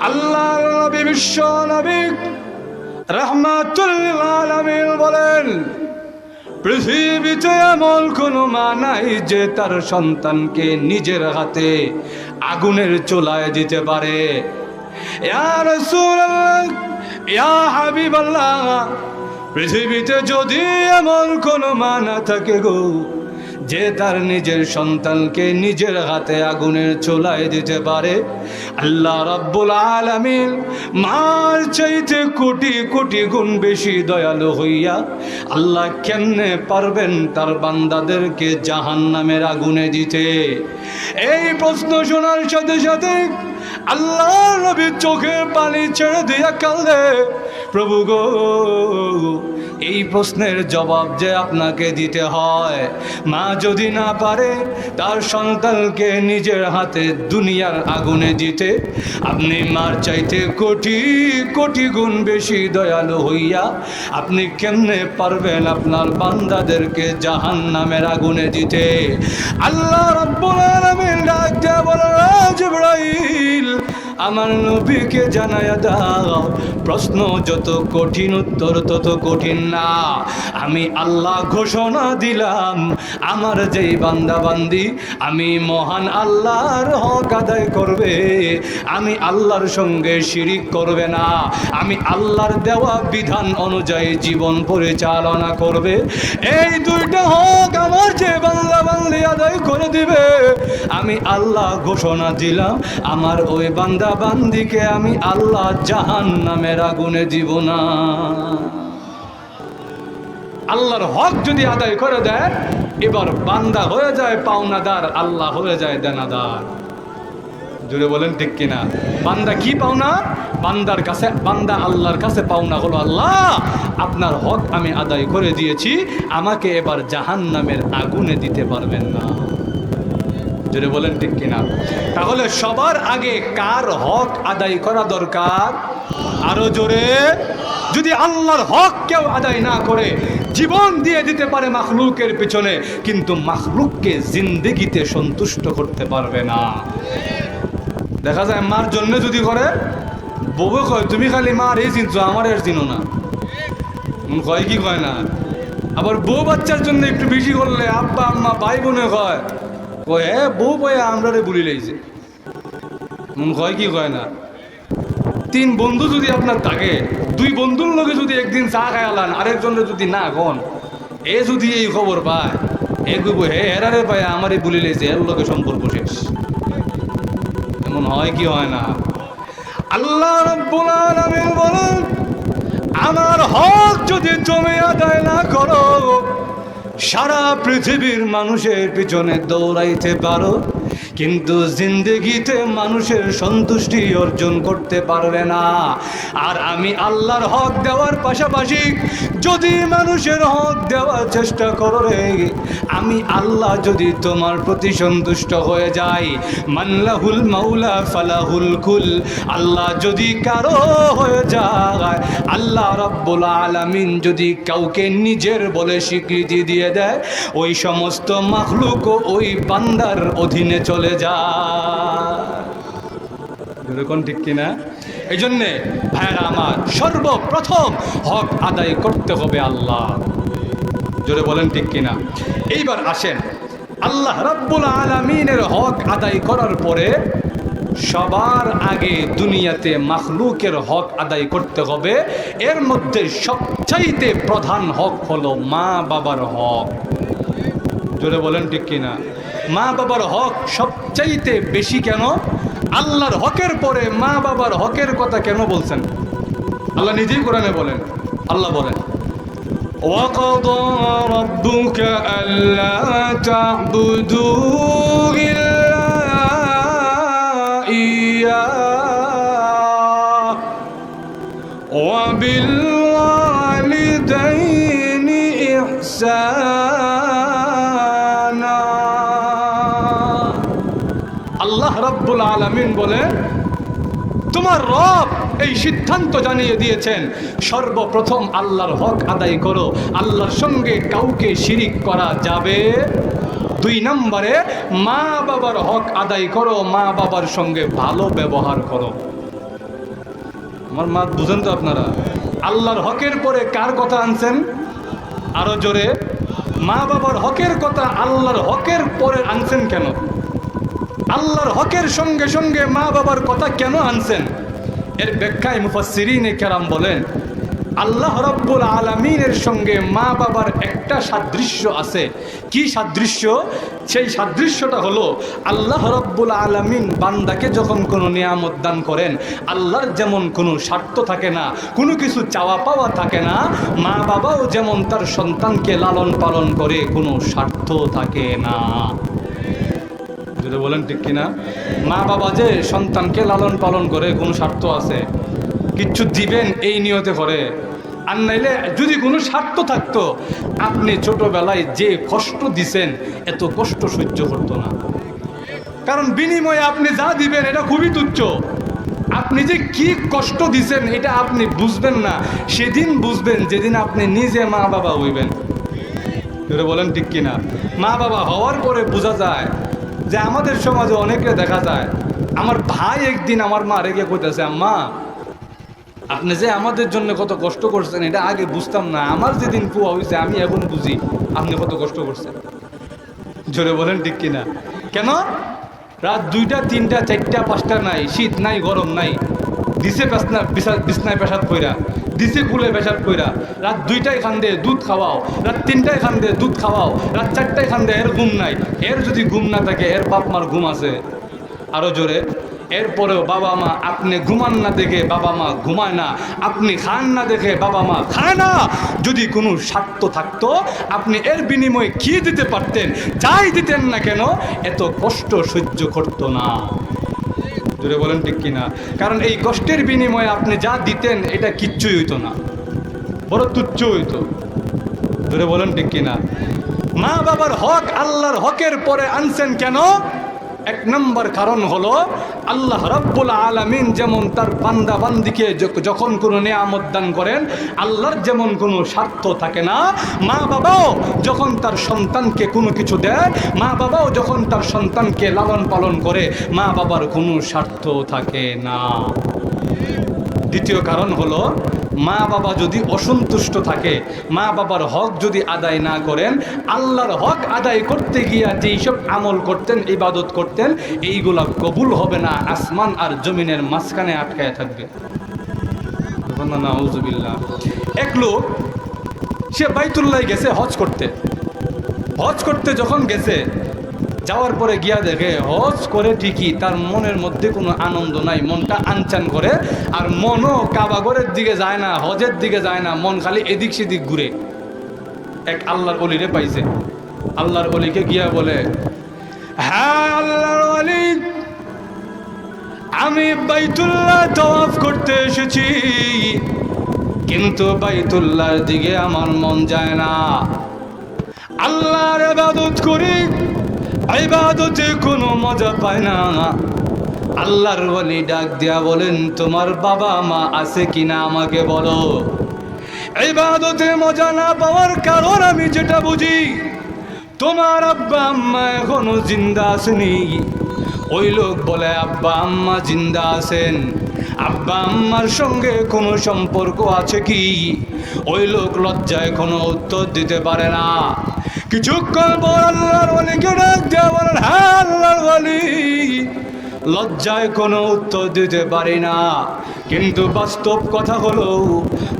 আল্লাহ নবী, বিশ্ব নবী রহমাতুল বলেন, পৃথিবীতে এমন কোনো মা যে তার সন্তানকে নিজের হাতে আগুনের চুলায় দিতে পারে। পৃথিবীতে যদি এমন কোনো মা থাকে গো যে তার নিজের সন্তানকে নিজের হাতে আগুনের চুলায় দিতে পারে, আল্লাহ রাব্বুল আলামিন মার চাইতে কোটি কোটি গুণ বেশি দয়ালু হইয়া আল্লাহ কেমনে পারবেন তার বান্দাদেরকে জাহান নামের আগুনে দিতে? এই প্রশ্ন শোনার সাথে সাথে আল্লাহ নবীর চোখের পানি ছেড়ে দিয়া কান্দে প্রভু গো এই প্রশ্নের জবাব যে আপনাকে দিতে হয়। মা যদি না পারে, তার সন্তানকে নিজের হাতে দুনিয়ার আগুনে দিতে, আপনি মার চাইতে কোটি কোটি গুণ বেশি দয়ালু হইয়া, আপনি কেমনে পারবেন আপনার বান্দাদেরকে জাহান নামের আগুনে দিতে? আল্লাহ রব্বুল আলামিন ডাক বলে জিবরাইল আমার নবীকে জানায়া দাও। প্রশ্ন যত কঠিন, উত্তর তত কঠিন না। আমি আল্লাহ ঘোষণা দিলাম, আমার যেই বান্দা বান্দি আমি মহান আল্লাহর হক আদায় করবে। আমি আল্লাহর সঙ্গে শিরিক করবে না। আমি আল্লাহর দেওয়া বিধান অনুযায়ী জীবন পরিচালনা করবে। এই দুইটা হক আমার যে বাংলা বান্দি আদায় করে দিবে। আমি আল্লাহ ঘোষণা দিলাম, আমার ওই বান্দা বান্দিকে আমি আল্লাহ জাহান নামের আগুনে দিব না। আল্লাহর হক যদি আদায় করে দেয়, এবার বান্দা হয়ে যায়, পাওনাদার আল্লাহ হয়ে যায়, দেনাদার। জুড়ে বলেন ঠিক কিনা? বান্দা কি পাওনা? বান্দার কাছে, বান্দা আল্লাহর কাছে পাওনা হলো আল্লাহ, আপনার হক আমি আদায় করে দিয়েছি, আমাকে এবার জাহান নামের আগুনে দিতে পারবেন না। জোরে বলেন ঠিক কিনা? তাহলে সবার আগে কার হক আদায় করা দরকার? আরও জোরে। যদি আল্লাহর হক কেউ আদায় না করে, জীবন দিয়ে দিতে পারে মাখলুকের পিছনে, কিন্তু মাখলুককে জিন্দেগিতে সন্তুষ্ট করতে পারবে না। দেখা যায় মার জন্য যদি করে বউ কয়, তুমি খালি মার, এই চিনছো আমার এর চিনো না। কয় কি কয় না? আবার বউ বাচ্চার জন্য একটু বেশি করলে আব্বা, আম্মা ভাই বোনে কয় কয় হ্যাঁ বউ বয়ে আমরা রে বলি লাইছে মন কয়, কি কয় না? তিন বন্ধু যদি আপনার থাকে, দুই বন্ধুর লগে যদি একদিন চা খায় আলান আরেকজনের যদি না কন, এ যদি এই খবর পায়, এ কইব, হে, এরারে পায় আমারই বলি লাইছে এর লগে সম্পর্ক শেষ। এমন হয় কি হয় না? আল্লাহ রাব্বুল আলামিন বলেন, আমার হক যদি তুমি আদায় না করো সারা পৃথিবীর মানুষের পিছনে দৌড়াইতে পারো। কিন্তু জিন্দগিতে মানুষের সন্তুষ্টি অর্জন করতে পারবে না। আর আমি আল্লাহর হক দেওয়ার পাশাপাশি যদি মানুষের হক দেওয়ার চেষ্টা করো রে আমি আল্লাহ যদি তোমার প্রতি সন্তুষ্ট হয়ে যাই মাল্লাহুল মাউলা ফালাহুল কুল। আল্লাহ যদি কারও হয়ে যায়, আল্লাহ রব্বুল আলামিন যদি কাউকে নিজের বলে স্বীকৃতি দিয়ে দেয়, ওই সমস্ত মাখলুক ওই বান্দার অধীনে চলে যায় এরকম ঠিক কিনা? এই জন্যে ভাইরা আমার সর্বপ্রথম হক আদায় করতে হবে আল্লাহ। জোরে বলেন ঠিক কিনা? এইবার আসেন। আল্লাহ রাব্বুল আলামিনের হক আদায় করার পরে সবার আগে দুনিয়াতে মাখলুকের হক আদায় করতে হবে। এর মধ্যে সবচাইতে প্রধান হক হলো মা বাবার হক। জোরে বলেন ঠিক কিনা? মা বাবার হক সবচাইতে বেশি কেন আল্লাহর হকের পরে মা বাবার হকের কথা কেন বলছেন আল্লাহ নিজেই কোরআনে বলেন আল্লাহ বলেন وقضى ربك ألا تعبدوا إلا إياه وبالوالدين إحسانا রাব্বুল আলামিন বলে, তোমার রব এই সিদ্ধান্ত জানিয়ে দিয়েছেন, সর্বপ্রথম আল্লাহর হক আদায় করো। আল্লাহর সঙ্গে কাউকে শিরিক করা যাবে দুই নম্বরে, মা বাবার হক আদায় করো, মা বাবার সঙ্গে ভালো ব্যবহার করো। আমার মা, বুঝেন তো আপনারা, আল্লাহর হকের পরে কার কথা আনছেন? আরও জোরে, মা বাবার হকের কথা আল্লাহর হকের পরে আনছেন কেন? আল্লাহর হকের সঙ্গে সঙ্গে মা বাবার কথা কেন আনছেন? এর ব্যাখ্যায় মুফাসসিরিনে কেরাম বলেন, আল্লাহ রব্বুল আলমিনের সঙ্গে মা বাবার একটা সাদৃশ্য আছে। কি সাদৃশ্য? সেই সাদৃশ্যটা হলো, আল্লাহ রব্বুল আলমিন বান্দাকে যখন কোনো নিয়ামত দান করেন, আল্লাহর যেমন কোনো স্বার্থ থাকে না, কোনো কিছু চাওয়া পাওয়া থাকে না, মা বাবাও যেমন তার সন্তানকে লালন পালন করে কোনো স্বার্থ থাকে না। যদি বলেন ঠিক কিনা। মা বাবা যে সন্তানকে লালন পালন করে, কোনো স্বার্থ আছে, কিচ্ছু দিবেন এই নিয়তে করে। আর নাইলে যদি কোনো স্বার্থ থাকতো, আপনি ছোটবেলায় যে কষ্ট দিছেন, এত কষ্ট সহ্য করতো না। কারণ বিনিময়ে আপনি যা দিবেন, এটা খুবই তুচ্ছ। আপনি যে কি কষ্ট দিছেন, এটা আপনি বুঝবেন না। সেদিন বুঝবেন যেদিন আপনি নিজে মা বাবা হইবেন। বলেন ঠিক কিনা। মা বাবা হওয়ার পরে বোঝা যায় যে আমাদের সমাজে অনেকে দেখা যায়, আমার ভাই একদিন আমার মা রেগে কইতেছে, আম্মা, আপনি যে আমাদের জন্য কত কষ্ট করছেন, এটা আগে বুঝতাম না। আমার যেদিন কুয়া হয়েছে আমি এখন বুঝি আপনি কত কষ্ট করছেন। জোরে বলেন ঠিক কিনা? কেন? রাত দুইটা, তিনটা, চারটা, পাঁচটা নাই, শীত নাই, গরম নাই। দিছে বিছনায় পেশাব কইরা। দিছে কুলে পেশাব কইরা, রাত দুইটায় খান দে দুধ খাওয়াও, রাত তিনটায় খান দে দুধ খাওয়াও, রাত চারটায় খান দে এর ঘুম নাই। এর যদি ঘুম না থাকে, এর বাপ মার ঘুম আছে। আরও জোরে, এরপরেও বাবা মা আপনি ঘুমান না দেখে বাবা মা ঘুমায় না, আপনি খান না দেখে বাবা মা খায় না। যদি কোনো স্বার্থ থাকতো, আপনি এর বিনিময়ে কি দিতে পারতেন, যাই দিতেন না কেন, এত কষ্ট সহ্য করতো না। জোরে বলেন ঠিক কিনা। কারণ এই কষ্টের বিনিময়ে আপনি যা দিতেন, এটা কিচ্ছুই হইতো না। বড় তুচ্ছ হইতো। জোরে বলেন ঠিক কিনা। মা বাবার হক আল্লাহর হকের পরে আনছেন কেন? এক নম্বর কারণ হলো আল্লাহ রব্বুল আলমিন যেমন তার বান্দা বান্দিকে যখন কোনো নিয়ামত দান করেন, আল্লাহর যেমন কোনো স্বার্থ থাকে না। মা বাবাও যখন তার সন্তানকে কোনো কিছু দেয়, মা বাবাও যখন তার সন্তানকে লালন পালন করে, মা বাবার কোনো স্বার্থ থাকে না। দ্বিতীয় কারণ হলো, মা বাবা যদি অসন্তুষ্ট থাকে, মা বাবার হক যদি আদায় না করেন, আল্লাহর হক আদায় করতে গিয়া যেই সব আমল করতেন, ইবাদত করতেন, এইগুলা কবুল হবে না, আসমান আর জমিনের মাঝখানে আটকায় থাকবে। এক লোক, সে বাইতুল্লাহ গেছে হজ করতে। হজ করতে যখন গেছে যাওয়ার পরে গিয়া দেখে, হজ করে ঠিকই, তার মনের মধ্যে কোনো আনন্দ নাই, মনটা আনচান করে, আর মনও কাবাগরের দিকে যায় না, হজের দিকে যায় না, মন খালি এদিক সেদিক ঘুরে। এক আল্লাহর অলিরে পাইছে। আল্লাহর অলিকে গিয়া বলে হ্যাঁ আল্লাহর অলি, আমি বাইতুল্লাহ তওয়াফ করতে এসেছি, কিন্তু বাইতুল্লাহর দিকে আমার মন যায় না। আল্লাহর ইবাদত করি ইবাদতে কোনো মজা পায় না। আল্লাহর বলি ডাক দিয়া বলেন, তোমার বাবা মা আছে কিনা আমাকে বলো? ইবাদতে মজা না পাওয়ার কারণ আমি যেটা বুঝি, তোমার আব্বা আম্মা এখনও জিন্দা আসেনি। ওই লোক বলে, আব্বা আম্মা জিন্দা আছেন। আব্বা আম্মার সঙ্গে কোনো সম্পর্ক আছে কি? ওই লোক লজ্জায় কোনো উত্তর দিতে পারে না। কিছুক্ষণ পর আল্লাহর অলিকে ডাক দেওয়া বলেন হ্যাঁ আল্লাহর অলি লজ্জায় কোনো উত্তর দিতে পারি না। কিন্তু বাস্তব কথা হলো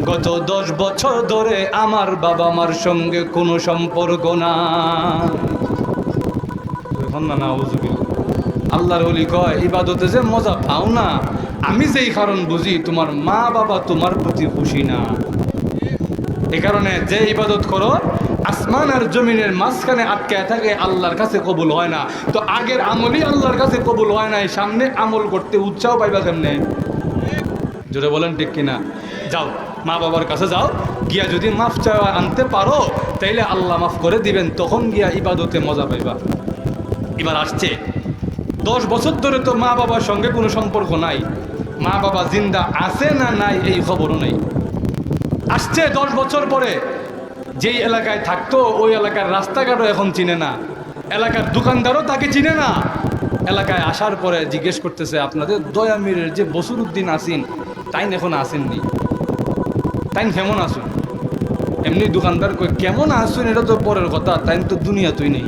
গত দশ বছর ধরে আমার বাবা মার সঙ্গে কোনো সম্পর্ক না আল্লাহর অলি কয় ইবাদতে যে মজা পাও না আমি যেই কারণ বুঝি, তোমার মা বাবা তোমার প্রতি খুশি না। এই কারণে যে ইবাদত করো, আসমান আর জমিনের মাঝখানে আটকায় থাকে, আল্লাহর কাছে কবুল হয় না। তো আগের আমলই আল্লাহর কাছে কবুল হয় নাই, সামনে আমল করতে উৎসাহ পাইবা কেমনে? জোরে বলেন ঠিক কিনা? যাও, মা বাবার কাছে যাও, গিয়া যদি মাফ চাওয়া আনতে পারো, তাইলে আল্লাহ মাফ করে দিবেন, তখন গিয়া ইবাদতে মজা পাইবা। এবার আসছে দশ বছর ধরে তো মা বাবার সঙ্গে কোনো সম্পর্ক নাই। মা বাবা জিন্দা আছে না নাই এই খবরও নেই। আসছে দশ বছর পরে, যেই এলাকায় থাকতো, ওই এলাকার রাস্তাঘাটও এখন চিনে না। এলাকার দোকানদারও তাকে চিনে না। এলাকায় আসার পরে জিজ্ঞেস করতেছে আপনাদের দয়ামিরের যে বসুর উদ্দিন আসিন তাই এখন আসেননি। তাই কেমন আসুন? এমনি দোকানদার কেমন আসুন? এটা তো পরের কথা তাই তো দুনিয়া তুই নেই।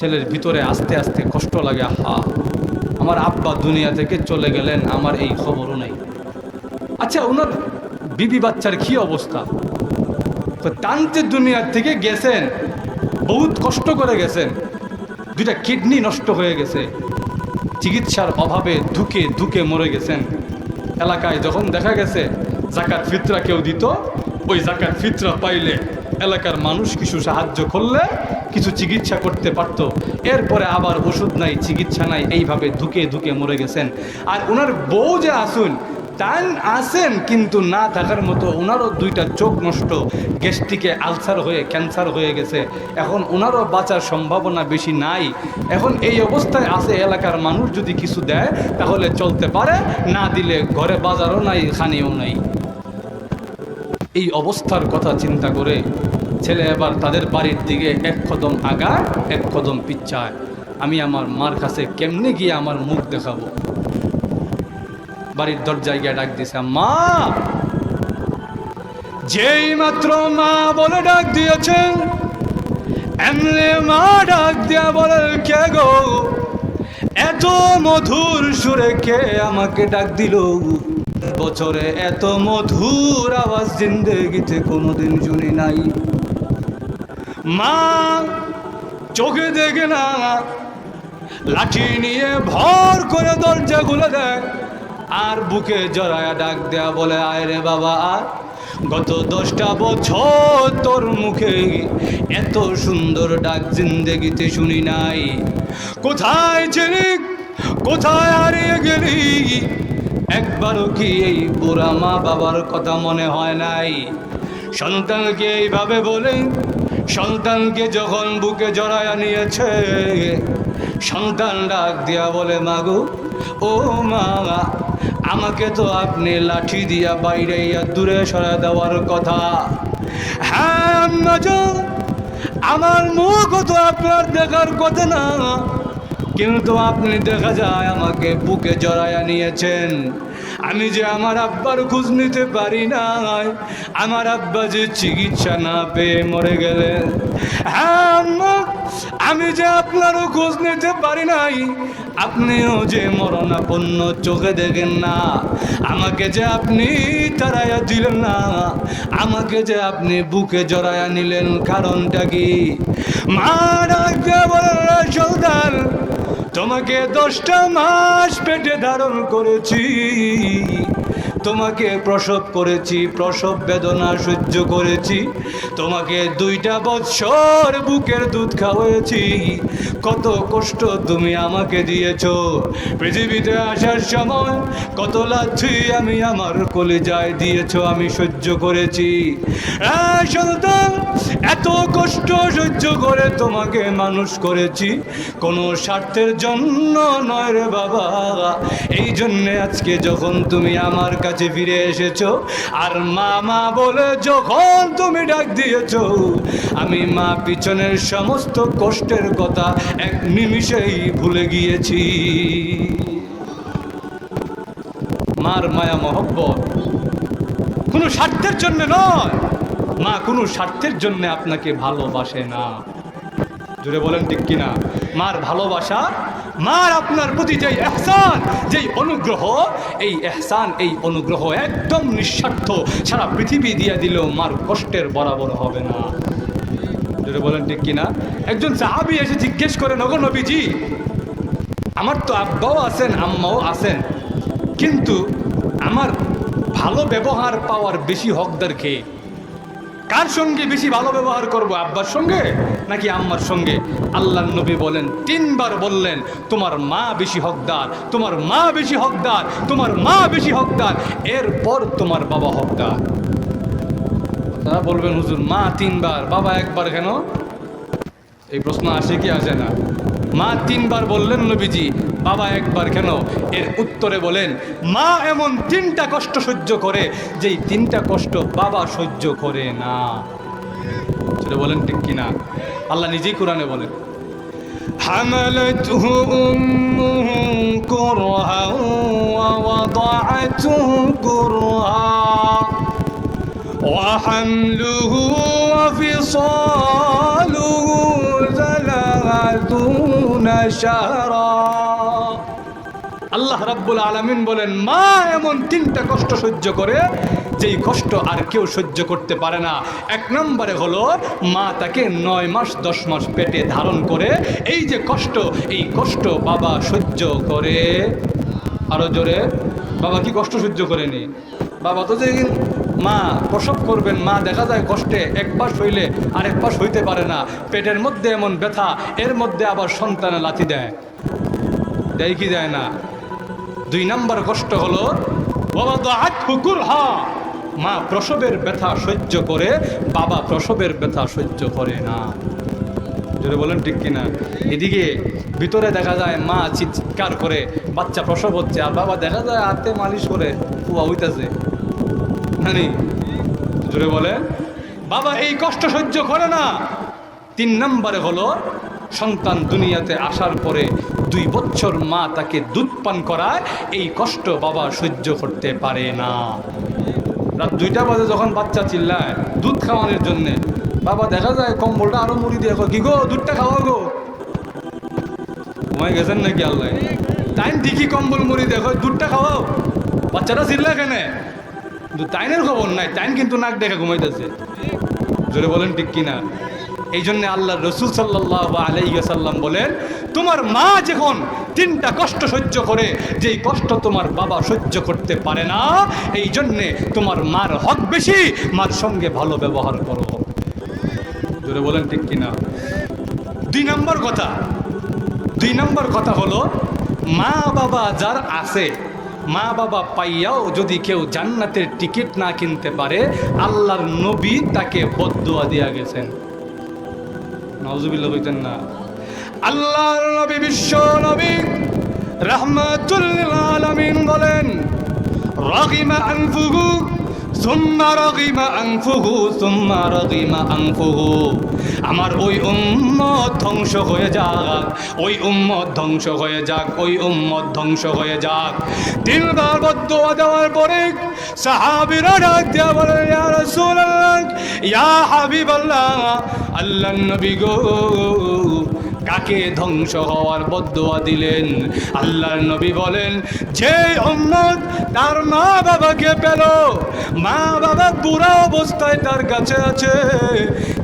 ছেলের ভিতরে আস্তে আস্তে কষ্ট লাগে হা আমার আব্বা দুনিয়া থেকে চলে গেলেন, আমার এই খবরও নেই। আচ্ছা ওনার বিবি বাচ্চার কি অবস্থা? তো টানতে দুনিয়ার থেকে গেছেন, বহুত কষ্ট করে গেছেন। দুইটা কিডনি নষ্ট হয়ে গেছে। চিকিৎসার অভাবে ধুকে ধুকে মরে গেছেন। এলাকায় যখন দেখা গেছে, জাকাত ফিতরা কেউ দিত, ওই জাকাত ফিতরা পাইলে এলাকার মানুষ কিছু সাহায্য করলে কিছু চিকিৎসা করতে পারতো। এরপরে আবার ওষুধ নাই, চিকিৎসা নাই, এইভাবে ধুকে ধুকে মরে গেছেন। আর ওনার বউ যে আসুন টান আসেন, কিন্তু না থাকার মতো ওনারও দুইটা চোখ নষ্ট, গ্যাস্ট্রিকে আলসার হয়ে ক্যান্সার হয়ে গেছে। এখন ওনারও বাঁচার সম্ভাবনা বেশি নাই। এখন এই অবস্থায় আছে এলাকার মানুষ যদি কিছু দেয়, তাহলে চলতে পারে, না দিলে ঘরে বাজারও নাই, খানিও নাই। এই অবস্থার কথা চিন্তা করে ছেলে এবার তাদের বাড়ির দিকে এক কদম আগায়, এক কদম পিচ্ছায়। আমি আমার মার কাছে কেমনে গিয়ে আমার মুখ দেখাবো? বাড়ির দরজায় গিয়ে ডাক দিছে, মা! যেই মাত্র মা বলে ডাক দিয়েছেন এমনি মা ডাক দিয়া বলে, কে গো? এত মধুর সুরে কে আমাকে ডাক দিল? বছরে এত মধুর আওয়াজ জিন্দেগিতে কোনোদিন শুনি নাই। মা, চোখে দেখে না। লাঠি নিয়ে ভর করে দরজা খুলে দেয়, আর বুকে জড়ায় ডাক দেয়া বলে, আয় রে বাবা আর গত দশটা বছর তোর মুখে এত সুন্দর ডাক জিন্দেগিতে শুনি নাই। কোথায় ছিলি? কোথায় হারিয়ে গেলি? একবারও কি এই বুড়া মা বাবার কথা মনে হয় নাই? সন্তানকে এইভাবে বলে সন্তানকে যখন বুকে জড়ায়া নিয়েছে, সন্তান ডাক দিয়া বলে মাগু ও মা, আমাকে তো আপনি লাঠি দিয়া বাইরে দূরে সরা দেওয়ার কথা। হ্যাঁ আমার মুখ তো আপনার দেখার কথা না, কিন্তু আপনি দেখা যায় আমাকে বুকে জড়াইয়া নিয়েছেন। আমি যে আমার আব্বার খোঁজ নিতে পারি না আমার আব্বা যে চিকিৎসা না পেয়ে মরে গেলেন। হ্যাঁ আমি যে আপনারও খোঁজ নিতে পারি নাই, আপনিও যে মরণাপন্ন চোখে দেখেন না, আমাকে যে আপনি তারাইয়া দিলেন না, আমাকে যে আপনি বুকে জড়াইয়া নিলেন, কারণটা কি? মা ডাক দিয়ে বলেন তোমাকে দশটা মাস পেটে ধারণ করেছি। তোমাকে প্রসব করেছি, প্রসব বেদনা সহ্য করেছি। তোমাকে দুইটা বৎসর বুকের দুধ খাওয়াইছি কত কষ্ট তুমি আমাকে দিয়েছ। পৃথিবীতে আসার সময় কত লাচ্ছি আমি আমার কলেজায় দিয়েছ, আমি সহ্য করেছি। সন্তান, এত কষ্ট সহ্য করে তোমাকে মানুষ করেছি। কোনো স্বার্থের জন্য নয় রে বাবা। এই জন্যে আজকে যখন তুমি আমার কাছে ফিরে এসেছ, আর মা মা বলে যখন তুমি ডাক দিয়েছ, আমি মা পিছনের সমস্ত কষ্টের কথা এক নিমিষেই ভুলে গিয়েছি। মার মায়া মহব্বত। কোনো স্বার্থের জন্য নয়। মা কোনো স্বার্থের জন্য আপনাকে ভালোবাসে না। জুড়ে বলেন ঠিক কিনা? মার ভালোবাসা মার আপনার প্রতি যেই এহসান, যেই অনুগ্রহ, এই এহসান, এই অনুগ্রহ একদম নিঃস্বার্থ। সারা পৃথিবী দিয়ে দিলেও মার কষ্টের বরাবর হবে না। বলেন ঠিক কিনা? একজন সাহাবি এসে জিজ্ঞেস করে নগর নবীজি, আমার তো আব্বাও আছেন, আম্মাও আছেন, কিন্তু আমার ভালো ব্যবহার পাওয়ার বেশি হকদার খেয়ে কার সঙ্গে বেশি ভালো ব্যবহার করব, আব্বার সঙ্গে? নাকি আম্মার সঙ্গে? আল্লাহ নবী বলেন, তিনবার বললেন, তোমার মা বেশি হকদার, তোমার মা বেশি হকদার, তোমার মা বেশি হকদার, এরপর তোমার বাবা হকদার। তারা বলবেন, হুজুর, মা তিনবার, বাবা একবার কেন? এই প্রশ্ন আসে কি আসে না। মা তিনবার বললেন, নবীজি, বাবা একবার কেন? এর উত্তরে বলেন, মা এমন তিনটা কষ্ট সহ্য করে, যেই তিনটা কষ্ট বাবা সহ্য করে না। সেটা বলেন ঠিক কিনা আল্লাহ নিজেই কোরআনে বলেন حملته أمه كرها ووضعته كرها وحمله وفصاله ثلاثون شهرا আল্লাহ রাব্বুল আলামিন বলেন মা এমন তিনটা কষ্ট সহ্য করে যেই কষ্ট আর কেউ সহ্য করতে পারে না। এক নম্বরে হলো, মা তাকে নয় মাস, দশ মাস পেটে ধারণ করে, এই যে কষ্ট, এই কষ্ট বাবা সহ্য করে। আরও জোরে, বাবা কি কষ্ট সহ্য করেনি? বাবা তো যেদিন মা প্রসব করবেন, মা দেখা যায় কষ্টে এক পাশ হইলে আর এক পাশ হইতে পারে না। পেটের মধ্যে এমন ব্যথা, এর মধ্যে আবার সন্তানে লাথি দেয়। দেয় কি দেয় না? দুই নম্বর কষ্ট হলো বাবা তো আজ কুকুর হা মা প্রসবের ব্যথা সহ্য করে, বাবা প্রসবের ব্যথা সহ্য করে না। জোরে বলেন ঠিক কিনা? এদিকে ভিতরে দেখা যায় মা চিৎকার করে, বাচ্চা প্রসব হচ্ছে আর বাবা দেখা যায় হাতে মালিশ করে কুয়া হইতেছে। মানে জোরে বলে বাবা, এই কষ্ট সহ্য করে না। তিন নম্বরে হলো, সন্তান দুনিয়াতে আসার পরে দুই বছর মা তাকে দুধ পান করায়, এই কষ্ট বাবা সহ্য করতে পারে না। রাত দুইটা বাজে যখন বাচ্চা চিল্লায়, দুধ খাওয়ানোর জন্য। বাবা, দেখা যায় কম্বলটা আরও মুড়ি দিয়ে কি গো, দুধটা খাওয়া গো? ঘুমাই গেছেন নাকি আল্লাহ? টাইম ঠিকই কম্বল মুড়ি দেখো দুধটা খাওয়াও। বাচ্চাটা চিল্লা কেন? কিন্তু খবর নাই টাইম কিন্তু নাক দেখে ঘুমাইতেছে। জোরে বলেন ঠিক কিনা? এই জন্য আল্লাহ রসুল সাল্লাহ আলাইসাল্লাম বলেন, তোমার মা যখন তিনটা কষ্ট সহ্য করে, যেই কষ্ট তোমার বাবা সহ্য করতে পারে না এই জন্যে তোমার মার হক বেশি, মার সঙ্গে ভালো ব্যবহার করো। জোরে বলেন ঠিক কিনা? দুই নম্বর কথা, দুই নম্বর কথা হলো, মা বাবা যার আছে, মা বাবা পাইয়াও যদি কেউ জান্নাতের টিকিট না কিনতে পারে, আল্লাহর নবী তাকে বদুয়া দিয়া গেছেন। নজুবিল্লা বলতেন না। আল্লাহ নবী বিশ্ব নবী রহমাতুল্লিল আলমিন বলেন রহিমা আনফুহু আমার ওই উম্মত ধ্বংস হয়ে যাক, ওই উম্মত ধ্বংস হয়ে যাক, ওই উম্মত ধ্বংস হয়ে যাক। তিনবার বদুয়া দেওয়ার পরে সাহাবীরা ডাক দিয়া বলেন ইয়া আল্লাহর নবী গো। কাকে ধ্বংস হওয়ার বদুয়া দিলেন? আল্লাহর নবী বলেন, যে উম্মত তার মা বাবাকে পেল। মা বাবা পুরা অবস্থায় তার কাছে আছে।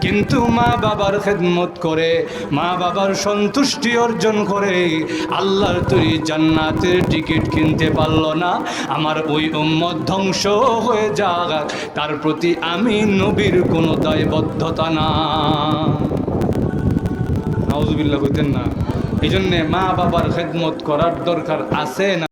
কিন্তু মা বাবার খেদমত করে মা বাবার সন্তুষ্টি অর্জন করে, আল্লাহর তৈরি জান্নাতের টিকিট কিনতে পারল না। আমার ওই উম্মত ধ্বংস হয়ে যাক। তার প্রতি আমি নবীর কোনো দায়বদ্ধতা না। নাউজুবিল্লাহ হইতেন না। এই জন্যে মা বাবার খেদমত করার দরকার আছে না